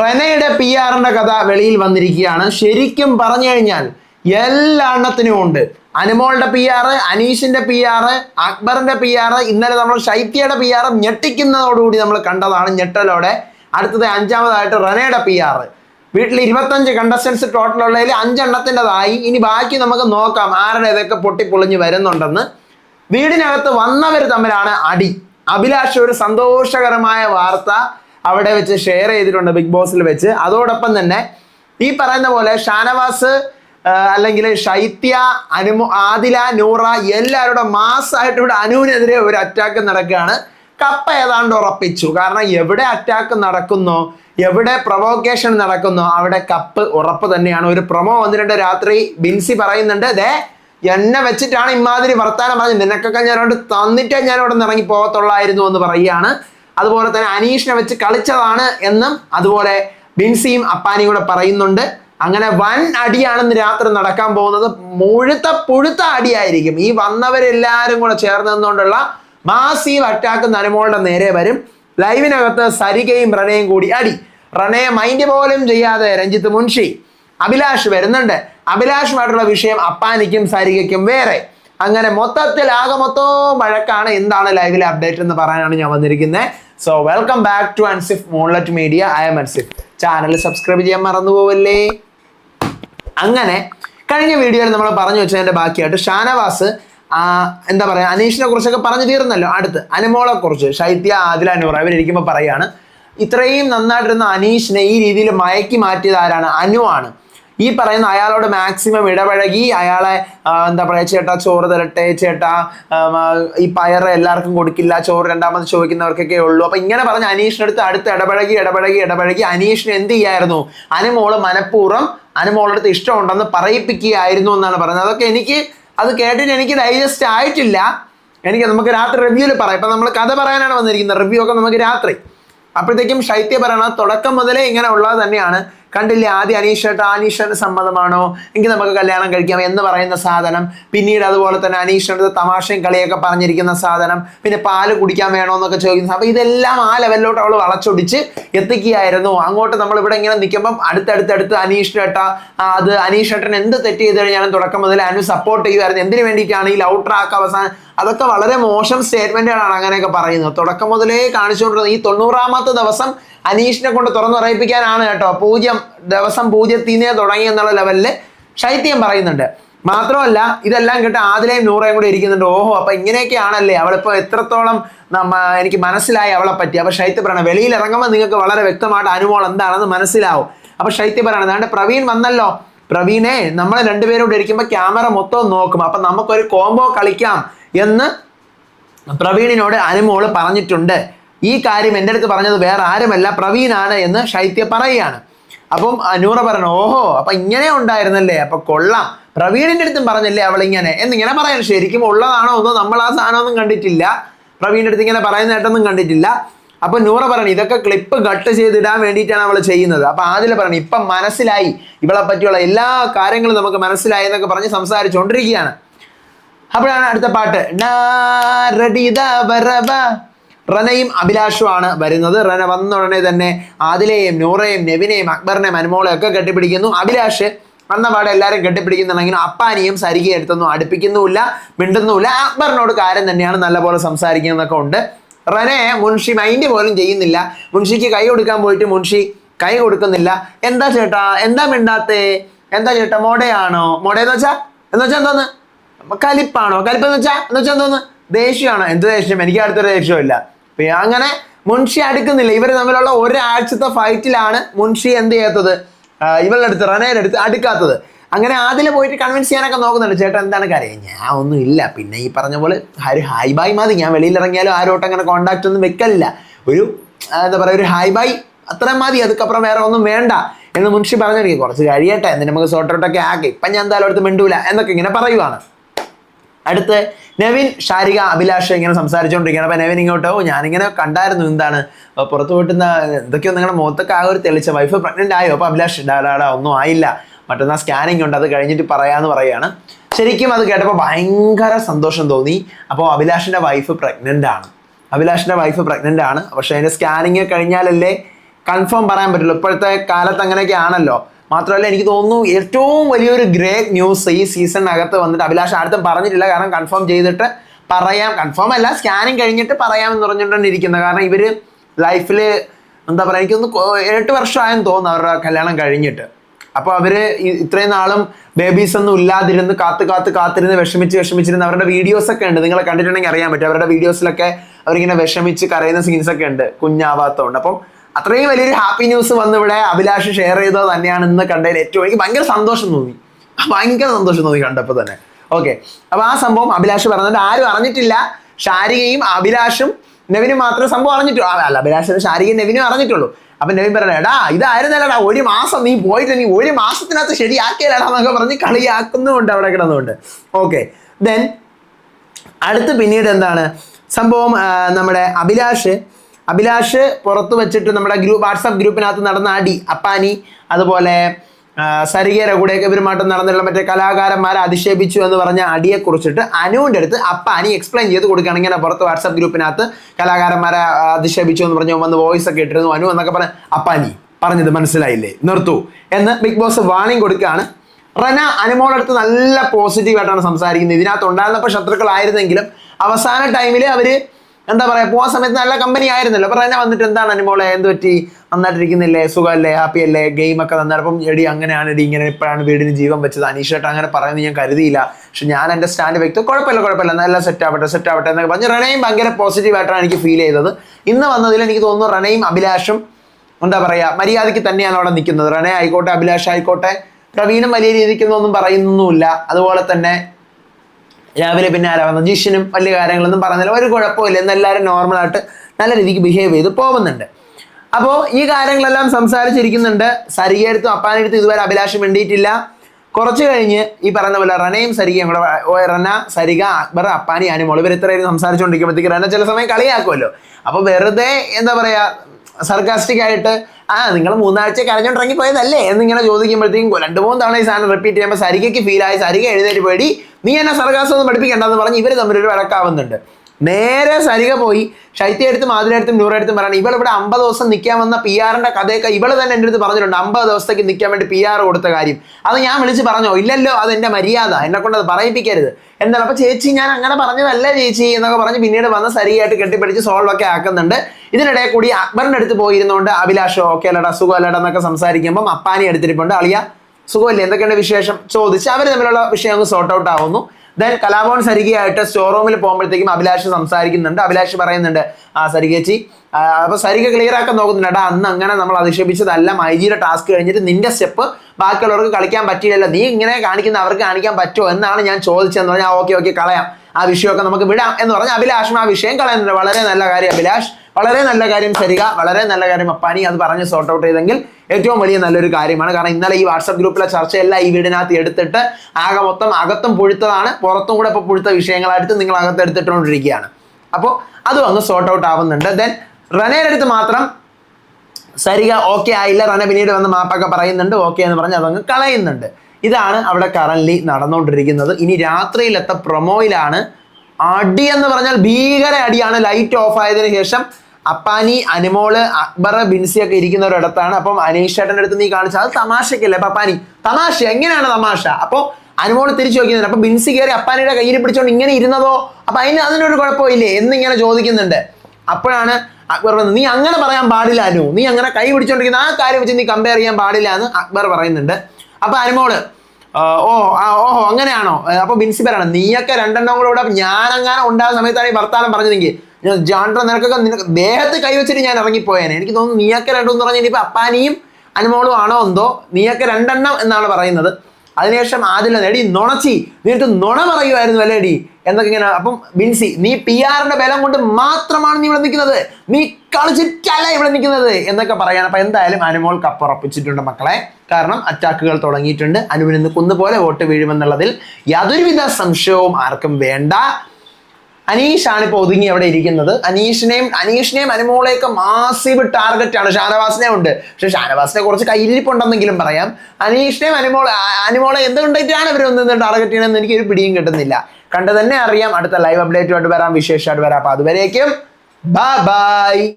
റെനയുടെ P ആറിന്റെ കഥ വെളിയിൽ വന്നിരിക്കുകയാണ്. ശരിക്കും പറഞ്ഞു കഴിഞ്ഞാൽ എല്ലാ എണ്ണത്തിനും ഉണ്ട്. അനുമോളുടെ പി ആറ് അനീഷിന്റെ പി ആറ് അക്ബറിന്റെ പി ആറ് ഇന്നലെ നമ്മൾ ശൈത്യയുടെ പി ആറ് ഞെട്ടിക്കുന്നതോടുകൂടി നമ്മൾ കണ്ടതാണ് ഞെട്ടലോടെ. അടുത്തത് അഞ്ചാമതായിട്ട് റെനയുടെ പി ആറ് വീട്ടിൽ ഇരുപത്തഞ്ച് കണ്ടസ്റ്റൻസ് ടോട്ടൽ ഉള്ളതിൽ അഞ്ചെണ്ണത്തിന്റെതായി. ഇനി ബാക്കി നമുക്ക് നോക്കാം ആരുടെ ഇതൊക്കെ പൊട്ടിപ്പൊളിഞ്ഞ് വരുന്നുണ്ടെന്ന്. വീടിനകത്ത് വന്നവർ തമ്മിലാണ് അടി. അഭിലാഷ് ഒരു സന്തോഷകരമായ വാർത്ത. അവിടെ വെച്ച് ഷെയർ ചെയ്തിട്ടുണ്ട് ബിഗ് ബോസിൽ വെച്ച്. അതോടൊപ്പം തന്നെ ഈ പറയുന്ന പോലെ ഷാനവാസ് അല്ലെങ്കിൽ ശൈത്യ അനുമോ ആദില നൂറ എല്ലാവരുടെ മാസമായിട്ട് ഇവിടെ അനുവിനെതിരെ ഒരു അറ്റാക്ക് നടക്കുകയാണ്. കപ്പ ഏതാണ്ട് ഉറപ്പിച്ചു. കാരണം എവിടെ അറ്റാക്ക് നടക്കുന്നു എവിടെ പ്രൊവോക്കേഷൻ നടക്കുന്നു അവിടെ കപ്പ് ഉറപ്പ് തന്നെയാണ്. ഒരു പ്രൊമോ വന്നിട്ടുണ്ട് രാത്രി. ബിൻസി പറയുന്നുണ്ട് ദേ എന്നെ വെച്ചിട്ടാണ് ഇമാതിരി വർത്താനം പറഞ്ഞത് നിനക്കൊക്കെ ഞാൻ തന്നിട്ടേ ഞാൻ നിന്ന് ഇറങ്ങി പോകത്തുള്ളായിരുന്നു എന്ന് പറയുകയാണ്. അതുപോലെ തന്നെ അനീഷിനെ വെച്ച് കളിച്ചതാണ് എന്നും അതുപോലെ ബിൻസിയും അപ്പാനിയും കൂടെ പറയുന്നുണ്ട്. അങ്ങനെ വൻ അടിയാണ് ഇന്ന് രാത്രി നടക്കാൻ പോകുന്നത് മുഴുത്ത പുഴുത്ത അടിയായിരിക്കും. ഈ വന്നവരെല്ലാവരും കൂടെ ചേർന്ന് നിന്നുകൊണ്ടുള്ള മാസീവ് അറ്റാക്ക് നനുമോളുടെ നേരെ വരും. ലൈവിനകത്ത് സരികയും റണയും കൂടി അടി. റണയെ മൈൻഡ് പോലും ചെയ്യാതെ രഞ്ജിത്ത് മുൻഷി. അഭിലാഷ് വരുന്നുണ്ട്. അഭിലാഷുമായിട്ടുള്ള വിഷയം അപ്പാനിക്കും സരികയ്ക്കും വേറെ. അങ്ങനെ മൊത്തത്തിൽ ആകെ മൊത്തം മഴക്കാണ് എന്താണ് ലൈവിലെ അപ്ഡേറ്റ് എന്ന് പറയാനാണ് ഞാൻ വന്നിരിക്കുന്നത്. So welcome back to Ansif മോൺലറ്റ് media I'm Ansif channel subscribe ചെയ്യാൻ മറന്നു പോവല്ലേ അങ്ങനെ കഴിഞ്ഞ വീഡിയോയിൽ നമ്മൾ പറഞ്ഞു വെച്ചതിന്റെ ബാക്കിയായിട്ട് ഷാനവാസ് എന്താ പറയാ അനീഷിനെ കുറിച്ചൊക്കെ പറഞ്ഞു തീർന്നല്ലോ. അടുത്ത് അനുമോളെ കുറിച്ച് ശൈത്യ ആദില അനുറ ഇവരിയ്ക്കുമ്പോൾ പറയാണ് ഇത്രയും നന്നായിട്ടിരുന്ന അനീഷിനെ ഈ രീതിയിൽ മയക്കി മാറ്റിയത് ആരാണ്? ആണ്. ഈ പറയുന്ന അയാളോട് മാക്സിമം ഇടപഴകി അയാളെ എന്താ പറയാ ചേട്ടാ ചോറ് തരട്ടെ ചേട്ടാ ഈ പയർ എല്ലാവർക്കും കൊടുക്കില്ല ചോറ് രണ്ടാമത് ചോദിക്കുന്നവർക്കൊക്കെ ഉള്ളൂ. അപ്പൊ ഇങ്ങനെ പറഞ്ഞ അനീഷിനടുത്ത് അടുത്ത് ഇടപഴകി ഇടപഴകി ഇടപഴകി അനീഷിന് എന്ത് ചെയ്യായിരുന്നു? അനുമോൾ മനഃപൂർവം അനുമോളടുത്ത് ഇഷ്ടമുണ്ടെന്ന് പറയിപ്പിക്കുകയായിരുന്നു എന്നാണ് പറയുന്നത് അതൊക്കെ എനിക്ക് അത് കേട്ടിട്ട് എനിക്ക് ഡൈജസ്റ്റ് ആയിട്ടില്ല. എനിക്ക് നമുക്ക് രാത്രി റിവ്യൂവിൽ പറയാം. ഇപ്പൊ നമ്മൾ കഥ പറയാനാണ് വന്നിരിക്കുന്നത്. റിവ്യൂ ഒക്കെ നമുക്ക് രാത്രി. അപ്പോഴത്തേക്കും ശൈത്യ പറയണ തുടക്കം മുതലേ ഇങ്ങനെ ഉള്ളത് തന്നെയാണ്. കണ്ടില്ലേ ആദ്യം അനീഷേട്ട അനീഷന്റെ സമ്മതമാണോ? എങ്കിൽ നമുക്ക് കല്യാണം കഴിക്കാം എന്ന് പറയുന്ന സാധനം. പിന്നീട് അതുപോലെ തന്നെ അനീഷേട്ട തമാശയും കളിയൊക്കെ പറഞ്ഞിരിക്കുന്ന സാധനം. പിന്നെ പാൽ കുടിക്കാൻ വേണോ എന്നൊക്കെ ചോദിക്കുന്ന. അപ്പൊ ഇതെല്ലാം ആ ലെവലിലോട്ട് അവൾ വളച്ചൊടിച്ച് എത്തിക്കുകയായിരുന്നു. അങ്ങോട്ട് നമ്മൾ ഇവിടെ ഇങ്ങനെ നിൽക്കുമ്പം അടുത്തടുത്തടുത്ത് അനീഷേട്ട അത് അനീഷേട്ടൻ എന്ത് തെറ്റ് ചെയ്ത് കഴിഞ്ഞാലും തുടക്കം മുതൽ അനു സപ്പോർട്ട് ചെയ്യുമായിരുന്നു. എന്തിനു വേണ്ടിയിട്ടാണ് ഈ ലൗ ട്രാക്ക് അവസാനം? അതൊക്കെ വളരെ മോശം സ്റ്റേറ്റ്മെന്റുകളാണ് അങ്ങനെയൊക്കെ പറയുന്നത്. തുടക്കം മുതലേ കാണിച്ചുകൊണ്ടിരുന്നത് ഈ തൊണ്ണൂറാമത്തെ ദിവസം അനീഷിനെ കൊണ്ട് തുറന്നു പറയിപ്പിക്കാനാണ് കേട്ടോ. പൂജ്യം ദിവസം പൂജ്യത്തിനെ തുടങ്ങി എന്നുള്ള ലെവലിൽ ശൈത്യം പറയുന്നുണ്ട്. മാത്രമല്ല ഇതെല്ലാം കേട്ട് ആദിലയും നൂറയും കൂടി ഇരിക്കുന്നുണ്ട്. ഓഹോ അപ്പൊ ഇങ്ങനെയൊക്കെയാണല്ലേ? അവളിപ്പോ എത്രത്തോളം നമ്മ എനിക്ക് മനസ്സിലായി അവളെ പറ്റി. അപ്പൊ ശൈത്യ വെളിയിൽ ഇറങ്ങുമ്പോൾ നിങ്ങൾക്ക് വളരെ വ്യക്തമായിട്ട് അനുമോൾ എന്താണെന്ന് മനസ്സിലാവും. അപ്പൊ ശൈത്യ അതാണ്ട് പ്രവീൺ വന്നല്ലോ. പ്രവീണെ നമ്മൾ രണ്ടുപേരും കൂടെ ഇരിക്കുമ്പോൾ ക്യാമറ മൊത്തം നോക്കും. അപ്പൊ നമുക്കൊരു കോംബോ കളിക്കാം എന്ന് പ്രവീണിനോട് അനുമോൾ പറഞ്ഞിട്ടുണ്ട്. ഈ കാര്യം എന്റെ അടുത്ത് പറഞ്ഞത് വേറെ ആരുമല്ല പ്രവീണാണ് എന്ന് ശൈത്യ പറയുകയാണ് അപ്പം നൂറ പറഞ്ഞു ഓഹോ അപ്പൊ ഇങ്ങനെ ഉണ്ടായിരുന്നല്ലേ? അപ്പൊ കൊള്ളാം. പ്രവീണിന്റെ അടുത്തും പറഞ്ഞല്ലേ അവൾ ഇങ്ങനെ എന്നിങ്ങനെ പറയാൻ ശരിക്കും ഉള്ളതാണോ ഒന്നും നമ്മൾ ആ സാധനമൊന്നും കണ്ടിട്ടില്ല? പ്രവീണിന്റെ അടുത്ത് ഇങ്ങനെ പറയുന്നതായിട്ടൊന്നും കണ്ടിട്ടില്ല. അപ്പൊ നൂറ പറഞ്ഞു ഇതൊക്കെ ക്ലിപ്പ് കട്ട് ചെയ്തിടാൻ വേണ്ടിയിട്ടാണ് അവൾ ചെയ്യുന്നത്. അപ്പൊ ആദില പറഞ്ഞു ഇപ്പം മനസ്സിലായി. ഇവളെ പറ്റിയുള്ള എല്ലാ കാര്യങ്ങളും നമുക്ക് മനസ്സിലായി എന്നൊക്കെ പറഞ്ഞ് സംസാരിച്ചുകൊണ്ടിരിക്കുകയാണ് അപ്പോഴാണ് അടുത്ത പാട്ട്. റനയും അഭിലാഷുമാണ് വരുന്നത്. റന വന്ന ഉടനെ തന്നെ ആദിലയെയും നൂറയും നെവിനെയും അക്ബറിനെയും അനുമോളെയും ഒക്കെ കെട്ടിപ്പിടിക്കുന്നു. അഭിലാഷ് വന്ന പാടെ എല്ലാവരും കെട്ടിപ്പിടിക്കുന്നുണ്ടെങ്കിലും അപ്പാനിയും സരികയും എടുത്തൊന്നും അടുപ്പിക്കുന്നുമില്ല മിണ്ടുന്നുമില്ല. അക്ബറിനോട് കാര്യം തന്നെയാണ് നല്ലപോലെ സംസാരിക്കുന്നതൊക്കെ ഉണ്ട്. റനെ മുൻഷി മൈൻഡ് പോലും ചെയ്യുന്നില്ല. മുൻഷിക്ക് കൈ കൊടുക്കാൻ പോയിട്ട് മുൻഷി കൈ കൊടുക്കുന്നില്ല. എന്താ ചേട്ടാ? എന്താ മിണ്ടാത്തേ? എന്താ ചേട്ടാ മൊടയാണോ? മൊടയെന്ന് വെച്ചാ? എന്ന് വെച്ചാ എന്തോന്ന്? കലിപ്പാണോ? കലിപ്പെന്ന് വെച്ചാ? എന്ന് വെച്ചാ എന്തോന്ന്? ദേഷ്യമാണോ? എന്ത് ദേഷ്യം? എനിക്ക് അടുത്തൊരു ദേഷ്യമില്ല അങ്ങനെ മുൻഷി അടുക്കുന്നില്ല. ഇവർ തമ്മിലുള്ള ഒരാഴ്ചത്തെ ഫൈറ്റിലാണ് മുൻഷി എന്ത് ചെയ്യാത്തത്? ഇവളുടെ അടുത്ത് റനയുടെ അടുത്ത് അടുക്കാത്തത്. അങ്ങനെ ആദ്യം പോയിട്ട് കൺവിൻസ് ചെയ്യാനൊക്കെ നോക്കുന്നുണ്ട്. ചേട്ടൻ എന്താണ് കാര്യം? ഞാൻ ഒന്നും ഇല്ല. പിന്നെ ഈ പറഞ്ഞ പോലെ ഒരു ഹായ് ബായ് മതി. ഞാൻ വെളിയിൽ ഇറങ്ങിയാലും ആരോട്ടും അങ്ങനെ കോണ്ടാക്ട് ഒന്നും വെക്കലില്ല. ഒരു എന്താ പറയുക ഒരു ഹായ് ബായ് അത്ര മതി. അതുക്കപ്പുറം വേറെ ഒന്നും വേണ്ട എന്ന് മുൻഷി പറഞ്ഞിരിക്കും. കുറച്ച് കഴിയട്ടെ. എന്നിട്ട് നമുക്ക് സോർട്ട് ഔട്ടൊക്കെ ആക്കി? ഇപ്പം ഞാൻ എന്തായാലും അടുത്ത് മിണ്ടൂല എന്നൊക്കെ ഇങ്ങനെ പറയുവാണ്. അടുത്ത് നവീൻ ഷാരിക അഭിലാഷ് ഇങ്ങനെ സംസാരിച്ചുകൊണ്ടിരിക്കുകയാണ് അപ്പൊ നെവിൻ ഇങ്ങോട്ടോ ഞാനിങ്ങനെ കണ്ടായിരുന്നു എന്താണ് പുറത്തു പോയിട്ട് എന്തൊക്കെയോ നിങ്ങളുടെ മുഖത്തൊക്കെ ആ ഒരു തെളിച്ച വൈഫ് പ്രഗ്നന്റ് ആയോ? അപ്പൊ അഭിലാഷ് ഡാടാടാ ഒന്നും ആയില്ല. മറ്റന്നാ സ്കാനിങ് ഉണ്ട്. അത് കഴിഞ്ഞിട്ട് പറയാന്ന് പറയാണ് ശരിക്കും അത് കേട്ടപ്പോൾ ഭയങ്കര സന്തോഷം തോന്നി. അപ്പോൾ അഭിലാഷിന്റെ വൈഫ് പ്രഗ്നന്റ് ആണ്. അഭിലാഷിന്റെ വൈഫ് പ്രഗ്നന്റ് ആണ്. പക്ഷെ അതിന്റെ സ്കാനിങ് കഴിഞ്ഞാലല്ലേ കൺഫേം പറയാൻ പറ്റുള്ളൂ. ഇപ്പോഴത്തെ കാലത്ത് അങ്ങനെയൊക്കെ ആണല്ലോ. മാത്രമല്ല എനിക്ക് തോന്നുന്നു ഏറ്റവും വലിയൊരു ഗ്രേറ്റ് ന്യൂസ് ഈ സീസണിനകത്ത് വന്നിട്ട് അഭിലാഷ് ആർത്തും പറഞ്ഞിട്ടില്ല. കാരണം കൺഫേം ചെയ്തിട്ട് പറയാം. കൺഫേം അല്ല സ്കാനിങ് കഴിഞ്ഞിട്ട് പറയാമെന്ന് പറഞ്ഞുകൊണ്ടാണ് ഇരിക്കുന്നത് കാരണം ഇവർ ലൈഫിൽ എന്താ പറയുക എനിക്കൊന്ന് എട്ട് വർഷമായെന്ന് തോന്നുന്നു അവരുടെ കല്യാണം കഴിഞ്ഞിട്ട്. അപ്പോൾ അവർ ഈ- ഇത്രയും നാളും ബേബീസ് ഒന്നും ഇല്ലാതിരുന്ന് കാത്ത് കാത്ത് കാത്തിരുന്ന് വിഷമിച്ച് വിഷമിച്ചിരുന്ന് അവരുടെ വീഡിയോസ് ഒക്കെ ഉണ്ട്. നിങ്ങൾ കണ്ടിട്ടുണ്ടെങ്കിൽ അറിയാൻ പറ്റും. അവരുടെ വീഡിയോസിലൊക്കെ അവരിങ്ങനെ വിഷമിച്ച് കരയുന്ന സീൻസ് ഒക്കെ ഉണ്ട്. കുഞ്ഞാവാത്തതുകൊണ്ട് അപ്പം അത്രയും വലിയൊരു ഹാപ്പി ന്യൂസ് വന്ന് ഇവിടെ അഭിലാഷ് ഷെയർ ചെയ്തത് തന്നെയാണ് ഇന്ന് കണ്ടതിൽ ഏറ്റവും എനിക്ക് ഭയങ്കര സന്തോഷം തോന്നി. ഭയങ്കര സന്തോഷം തോന്നി കണ്ടപ്പോൾ തന്നെ. ഓക്കെ അപ്പൊ ആ സംഭവം അഭിലാഷ് പറഞ്ഞിട്ട് ആരും അറിഞ്ഞിട്ടില്ല. ഷാരികയും അഭിലാഷും നെവിനും മാത്രമേ സംഭവം അറിഞ്ഞിട്ടുള്ളൂ അല്ല അഭിലാഷിന് ഷാരികയും നെവിനും അറിഞ്ഞിട്ടുള്ളൂ. അപ്പൊ നെവിൻ പറയണ എടാ ഇതായിരുന്നല്ലടാ ഒരു മാസം നീ പോയിട്ട് നീ ഒരു മാസത്തിനകത്ത് ശരിയാക്കിയല്ലടാ എന്നൊക്കെ പറഞ്ഞ് കളിയാക്കുന്നുമുണ്ട് അവിടെ കിടന്നുകൊണ്ട്. ഓക്കെ ദെൻ അടുത്ത് പിന്നീട് എന്താണ്? സംഭവം നമ്മുടെ അഭിലാഷ് അഭിലാഷ് പുറത്ത് വെച്ചിട്ട് നമ്മുടെ ഗ്രൂപ്പ് വാട്സാപ്പ് ഗ്രൂപ്പിനകത്ത് നടന്ന അടി അപ്പാനി അതുപോലെ സരികയുടെ കൂടെയൊക്കെ ഇവരുമായിട്ട് നടന്നിട്ടുള്ള മറ്റേ കലാകാരന്മാരെ അധിക്ഷേപിച്ചു എന്ന് പറഞ്ഞ അടിയെ കുറിച്ചിട്ട് അനുവിന്റെ അടുത്ത് അപ്പാനി എക്സ്പ്ലെയിൻ ചെയ്ത് കൊടുക്കുകയാണ്. ഇങ്ങനെ പുറത്ത് വാട്സാപ്പ് ഗ്രൂപ്പിനകത്ത് കലാകാരന്മാരെ അധിക്ഷേപിച്ചു എന്ന് പറഞ്ഞു വന്ന് വോയിസ് ഒക്കെ ഇട്ടിരുന്നു അനു എന്നൊക്കെ പറഞ്ഞ അപ്പാനി പറഞ്ഞത് മനസ്സിലായില്ലേ? നിർത്തു. എന്ന് ബിഗ് ബോസ് വാണിംഗ് കൊടുക്കുകയാണ്. റന അനുമോളടുത്ത് നല്ല പോസിറ്റീവായിട്ടാണ് സംസാരിക്കുന്നത്. ഇതിനകത്ത് ഉണ്ടായിരുന്നപ്പോൾ ശത്രുക്കളായിരുന്നെങ്കിലും അവസാന ടൈമിൽ അവർ എന്താ പറയാ പോകാൻ സമയത്ത് നല്ല കമ്പനി ആയിരുന്നല്ലോ. അപ്പൊ തന്നെ വന്നിട്ട് എന്താണ് അനുമോളെ എന്ത് പറ്റി? നന്നായിട്ടിരിക്കുന്നില്ലേ? സുഖമല്ലേ? ഹാപ്പി അല്ലേ? ഗെയിം ഒക്കെ നന്നായപ്പം എടി അങ്ങനെയാണ് എടി ഇങ്ങനെ ഇപ്പോഴാണ് വീടിന് ജീവൻ വെച്ചത്. അനീഷേട്ട് അങ്ങനെ പറയുന്നത് ഞാൻ കരുതിയില്ല. പക്ഷെ ഞാൻ എന്റെ സ്റ്റാൻഡ് വ്യക്തി കുഴപ്പമില്ല കുഴപ്പമില്ല. നല്ല സെറ്റ് ആവട്ടെ സെറ്റ് ആവട്ടെ എന്നൊക്കെ പറഞ്ഞ് റണയും ഭയങ്കര പോസിറ്റീവ് ആയിട്ടാണ് എനിക്ക് ഫീൽ ചെയ്തത്. ഇന്ന് വന്നതിൽ എനിക്ക് തോന്നുന്നു റണയും അഭിലാഷും എന്താ പറയാ മര്യാദയ്ക്ക് തന്നെയാണ് അവിടെ നിൽക്കുന്നത്. റണേ ആയിക്കോട്ടെ അഭിലാഷ് ആയിക്കോട്ടെ. പ്രവീണും വലിയ രീതിക്കൊന്നും പറയുന്നൊന്നുമില്ല. അതുപോലെ തന്നെ രാവിലെ പിന്നെ ആരാ വന്നത്? ജിഷിനും വലിയ കാര്യങ്ങളൊന്നും പറഞ്ഞില്ല. ഒരു കുഴപ്പമില്ല എന്നെല്ലാവരും നോർമലായിട്ട് നല്ല രീതിക്ക് ബിഹേവ് ചെയ്ത് പോകുന്നുണ്ട്. അപ്പോൾ ഈ കാര്യങ്ങളെല്ലാം സംസാരിച്ചിരിക്കുന്നുണ്ട്. സരികയെടുത്തും അപ്പാനെടുത്തും ഇതുവരെ അഭിലാഷം വേണ്ടിയിട്ടില്ല കുറച്ച് കഴിഞ്ഞ് ഈ പറയുന്ന പോലെ റനയും സരികയും കൂടെ റന സരിക അക്ബർ അപ്പാനി അനുമോൾ ഇവർ സംസാരിച്ചുകൊണ്ടിരിക്കുമ്പോഴത്തേക്ക് റന ചില സമയം കളിയാക്കുമല്ലോ. അപ്പോൾ വെറുതെ എന്താ പറയാ സർക്കാസ്റ്റിക് ആയിട്ട് ആ നിങ്ങൾ മൂന്നാഴ്ച കരഞ്ഞോണ്ടിറങ്ങി പോയതല്ലേ? എന്നിങ്ങനെ ചോദിക്കുമ്പോഴത്തേക്കും രണ്ട് മൂന്ന് തവണ ഈ സാധനം റിപ്പീറ്റ് ചെയ്യുമ്പോൾ സരികയ്ക്ക് ഫീലായി സരിക എഴുന്നേറ്റ് പേടി നീ എന്നെ സർക്കാസം ഒന്നും പഠിപ്പിക്കണ്ടെന്ന് പറഞ്ഞ് ഇവർ തമ്മിലൊരു വഴക്കാവുന്നുണ്ട്. നേരെ സരിക പോയി. ശൈത്യടുത്തും മാതിരടുത്തും നൂറടുത്തും പറയണം. ഇവിടെ അമ്പത് ദിവസം നിൽക്കാൻ വന്ന പി ആറിന്റെ കഥയൊക്കെ ഇവൾ തന്നെ എന്റെ അടുത്ത് പറഞ്ഞിട്ടുണ്ട്. അമ്പത് ദിവസത്തേക്ക് നിൽക്കാൻ വേണ്ടി പി ആർ കൊടുത്ത കാര്യം. അത് ഞാൻ വിളിച്ച് പറഞ്ഞോ? ഇല്ലല്ലോ അത് എന്റെ മര്യാദ. എന്നെ കൊണ്ട് അത് പറയിപ്പിക്കരുത്. എന്താണ്? അപ്പൊ ചേച്ചി ഞാൻ അങ്ങനെ പറഞ്ഞതല്ല ചേച്ചി എന്നൊക്കെ പറഞ്ഞ് പിന്നീട് വന്ന് സരിയായിട്ട് കെട്ടിപ്പിടിച്ച് സോൾവ് ഒക്കെ ആക്കുന്നുണ്ട്. ഇതിനിടെ കൂടി അക്ബറിന്റെ അടുത്ത് പോയിരുന്നുകൊണ്ട് അഭിലാഷോ ഓക്കെ അല്ലടാ സുഖം അല്ലടാ എന്നൊക്കെ സംസാരിക്കുമ്പോൾ അപ്പാനി എടുത്തിരിപ്പുണ്ട്. അളിയ സുഖമല്ലേ? എന്തൊക്കെയാണ് വിശേഷം? ചോദിച്ച് അവർ തമ്മിലുള്ള വിഷയം ഒന്ന് സോർട്ട് ഔട്ട് ആവുന്നു. ദെൻ കലാഭവൻ സരികയായിട്ട് സ്റ്റോർ റൂമിൽ പോകുമ്പോഴത്തേക്കും അഭിലാഷ് സംസാരിക്കുന്നുണ്ട്. അഭിലാഷ് പറയുന്നുണ്ട് ആ സരികേച്ചി അപ്പൊ സരിക ക്ലിയർ ആക്കാൻ നോക്കുന്നുണ്ട്. അന്ന് അങ്ങനെ നമ്മൾ അധിക്ഷേപിച്ചതല്ല. മൈജിയുടെ ടാസ്ക് കഴിഞ്ഞിട്ട് നിന്റെ സ്റ്റെപ്പ് ബാക്കിയുള്ളവർക്ക് കളിക്കാൻ പറ്റിയില്ലല്ലോ. നീ ഇങ്ങനെ കാണിക്കുന്ന അവർക്ക് കാണിക്കാൻ പറ്റുമോ എന്നാണ് ഞാൻ ചോദിച്ചതെന്ന് പറഞ്ഞാൽ ഓക്കെ ഓക്കെ കളയാം. ആ വിഷയമൊക്കെ നമുക്ക് വിടാം എന്ന് പറഞ്ഞാൽ അഭിലാഷും ആ വിഷയം കളയുന്നുണ്ട്. വളരെ നല്ല കാര്യം അഭിലാഷ്. വളരെ നല്ല കാര്യം ശരിക വളരെ നല്ല കാര്യം അപ്പാനി അത് പറഞ്ഞ് സോർട്ട് ഔട്ട് ചെയ്തെങ്കിൽ ഏറ്റവും വലിയ നല്ലൊരു കാര്യമാണ്. കാരണം ഇന്നലെ ഈ വാട്സപ്പ് ഗ്രൂപ്പിലെ ചർച്ചയെല്ലാം ഈ വീടിനകത്ത് എടുത്തിട്ട് ആകെ മൊത്തം അകത്തും പുഴുത്തതാണ് പുറത്തും കൂടെ ഇപ്പോൾ പുഴുത്ത വിഷയങ്ങളായിട്ട് നിങ്ങൾ അകത്ത് എടുത്തിട്ടുകൊണ്ടിരിക്കുകയാണ്. അപ്പോൾ അതും അങ്ങ് സോർട്ട് ഔട്ട് ആവുന്നുണ്ട്. ദെൻ റനയുടെ അടുത്ത് മാത്രം സരിക ഓക്കെ ആയില്ല. റന പിന്നീട് വന്ന് മാപ്പൊക്കെ പറയുന്നുണ്ട്. ഓക്കെ എന്ന് പറഞ്ഞ് അതങ്ങ് കളയുന്നുണ്ട്. ഇതാണ് അവിടെ കറന്റ്ലി നടന്നുകൊണ്ടിരിക്കുന്നത്. ഇനി രാത്രിയിലത്തെ പ്രൊമോയിലാണ് അടി എന്ന് പറഞ്ഞാൽ ഭീകര അടിയാണ്. ലൈറ്റ് ഓഫ് ആയതിനു ശേഷം അപ്പാനി അനുമോൾ അക്ബർ ബിൻസി ഒക്കെ ഇരിക്കുന്ന ഒരിടത്താണ് അപ്പം അനീഷ് അടുത്ത് നീ കാണിച്ച അത് തമാശക്കല്ലേ അപ്പൊ അപ്പാനി? തമാശ എങ്ങനെയാണ് തമാശ? അപ്പോൾ അനുമോൾ തിരിച്ചു നോക്കുന്നുണ്ട് അപ്പൊ ബിൻസി കയറി അപ്പാനിയുടെ കയ്യിൽ പിടിച്ചോണ്ട് ഇങ്ങനെ ഇരുന്നതോ? അപ്പൊ അതിന് അതിനൊരു കുഴപ്പമില്ലേ? എന്നിങ്ങനെ ചോദിക്കുന്നുണ്ട്. അപ്പോഴാണ് അക്ബർ പറയുന്നത് നീ അങ്ങനെ പറയാൻ പാടില്ല അനു. നീ അങ്ങനെ കൈ പിടിച്ചോണ്ടിരിക്കുന്ന ആ കാര്യം വെച്ച് നീ കമ്പയർ ചെയ്യാൻ പാടില്ല എന്ന് അക്ബർ പറയുന്നുണ്ട്. അപ്പൊ അനുമോൾ ഓ ഓഹോ അങ്ങനെയാണോ? അപ്പൊ ബിൻസി പറയണം നീയൊക്കെ രണ്ടെണ്ണം കൂടെ ഇവിടെ ഞാനങ്ങനെ ഉണ്ടാകുന്ന സമയത്താണ് ഈ വർത്താനം പറഞ്ഞതെങ്കിൽ ജാൻഡ്ര നിനക്കൊക്കെ നിനക്ക് ദേഹത്ത് കൈവച്ചിട്ട് ഞാൻ ഇറങ്ങിപ്പോയേനെ. എനിക്ക് തോന്നുന്നു നീയൊക്കെ രണ്ടെന്ന് പറഞ്ഞാൽ ഇനിയിപ്പോൾ അപ്പാനിയും അനുമോളും ആണോ എന്തോ? നീയൊക്കെ രണ്ടെണ്ണം എന്നാണ് പറയുന്നത്. അതിനുശേഷം ആദില എടി നുണച്ചി നീട്ട് നുണ പറയുമായിരുന്നു അല്ലേ എടി? എന്നൊക്കെ ഇങ്ങനെ അപ്പം ബിൻസി നീ പി ആറിന്റെ ബലം കൊണ്ട് മാത്രമാണ് നീ ഇവിടെ നിൽക്കുന്നത്. നീ കളിച്ചിട്ടല്ല ഇവിടെ നിൽക്കുന്നത്. എന്നൊക്കെ പറയാൻ അപ്പൊ എന്തായാലും അനുമോൾ കപ്പുറപ്പിച്ചിട്ടുണ്ട് മക്കളെ. കാരണം അറ്റാക്കുകൾ തുടങ്ങിയിട്ടുണ്ട്. അനുവിന് ഇന്ന് കുന്നുപോലെ വോട്ട് വീഴുമെന്നുള്ളതിൽ യാതൊരുവിധ സംശയവും ആർക്കും വേണ്ട. അനീഷാണ് ഇപ്പോൾ ഒതുങ്ങി അവിടെ ഇരിക്കുന്നത്. അനീഷിനെയും അനീഷിനെയും അനുമോളെയൊക്കെ മാസീവ് ടാർഗറ്റ് ആണ്. ഷാനവാസിനെ ഉണ്ട്. പക്ഷെ ഷാനവാസിനെ കുറച്ച് കയ്യിലിരിപ്പുണ്ടെന്നെങ്കിലും പറയാം. അനീഷിനെയും അനുമോളെ അനുമോളെ എന്തുകൊണ്ടിട്ടാണ് ഇവർ ഒന്ന് ടാർഗറ്റ് ചെയ്യണമെന്ന് എനിക്ക് ഒരു പിടിയും കിട്ടുന്നില്ല. കണ്ടു തന്നെ അറിയാം. അടുത്ത ലൈവ് അപ്ഡേറ്റുമായിട്ട് വരാം. വിശേഷമായിട്ട് വരാം. അപ്പൊ അതുവരേക്കും ബൈ